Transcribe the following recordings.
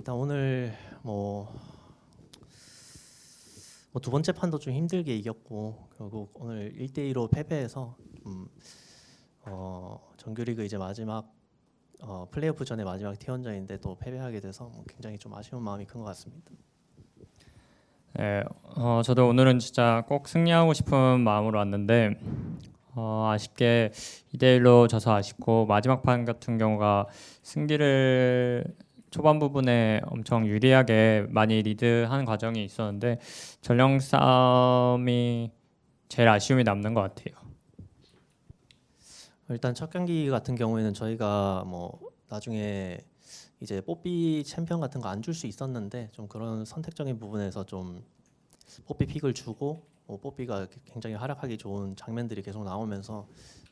일단 오늘 뭐, 뭐 두 번째 판도 좀 힘들게 이겼고 결국 오늘 1대 2로 패배해서 좀 어, 정규리그 이제 마지막 어, 플레이오프 전에 마지막 T1전인데 또 패배하게 돼서 뭐 굉장히 좀 아쉬운 마음이 큰 것 같습니다. 네, 어, 저도 오늘은 진짜 꼭 승리하고 싶은 마음으로 왔는데 어, 아쉽게 2대 1로 져서 아쉽고 마지막 판 같은 경우가 승기를 초반 부분에 엄청 유리하게 많이 리드하는 과정이 있었는데 전령 싸움이 제일 아쉬움이 남는 것 같아요. 일단 첫 경기 같은 경우에는 저희가 뭐 나중에 이제 뽀삐 챔피언 같은 거 안 줄 수 있었는데 좀 그런 선택적인 부분에서 좀 뽀삐 픽을 주고 뭐 뽀삐가 굉장히 활약하기 좋은 장면들이 계속 나오면서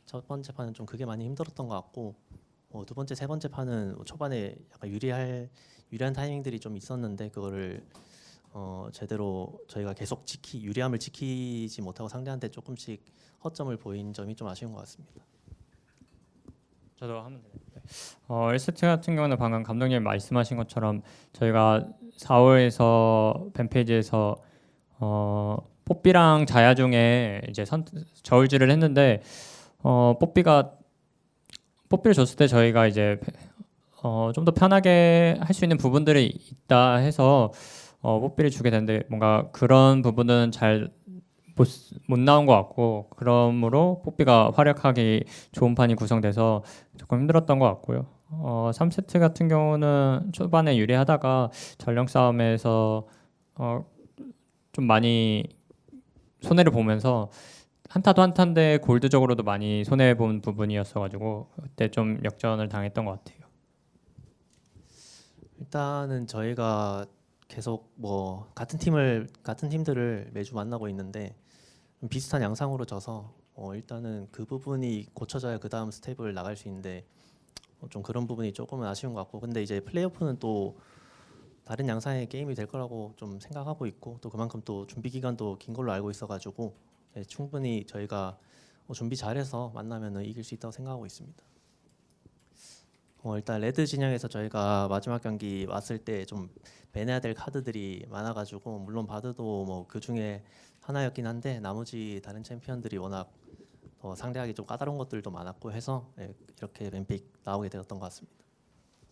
첫 번째 판은 좀 그게 많이 힘들었던 것 같고 뭐두 번째 세 번째 판은 뭐 초반에 약간 유리할 유리한 타이밍들이 좀 있었는데 그거를 어 제대로 저희가 계속 지키 유리함을 지키지 못하고 상대한테 조금씩 허점을 보인 점이 좀 아쉬운 것 같습니다. 저도 하면 되는데. 어, 1세트 같은 경우는 방금 감독님 말씀하신 것처럼 저희가 4월에서 팬페이지에서 어, 뽀삐랑 자야 중에 이제 선, 저울질을 했는데 어, 뽀삐가 뽀삐를 줬을 때 저희가 이제 어, 좀 더 편하게 할 수 있는 부분들이 있다 해서 어, 뽀삐를 주게 됐는데 뭔가 그런 부분은 잘 못, 못 나온 것 같고 그러므로 뽀삐가 활약하기 좋은 판이 구성돼서 조금 힘들었던 것 같고요. 어, 3세트 같은 경우는 초반에 유리하다가 전령 싸움에서 어, 좀 많이 손해를 보면서 한타도 한타인데 골드적으로도 많이 손해 본 부분이었어가지고 그때 좀 역전을 당했던 것 같아요. 일단은 저희가 계속 뭐 같은 팀을 같은 팀들을 매주 만나고 있는데 좀 비슷한 양상으로 져서 어 일단은 그 부분이 고쳐져야 그 다음 스텝을 나갈 수 있는데 어 좀 그런 부분이 조금은 아쉬운 것 같고 근데 이제 플레이오프는 또 다른 양상의 게임이 될 거라고 좀 생각하고 있고 또 그만큼 또 준비 기간도 긴 걸로 알고 있어가지고 네, 충분히 저희가 어 준비 잘해서 만나면은 이길 수 있다고 생각하고 있습니다. 어, 일단 레드 진영에서 저희가 마지막 경기 왔을 때좀 빼내야 될 카드들이 많아가지고 물론 바드도 뭐 그 중에 하나였긴 한데 나머지 다른 챔피언들이 워낙 더 상대하기 좀 까다로운 것들도 많았고 해서 네, 이렇게 뱀픽 나오게 되었던 것 같습니다.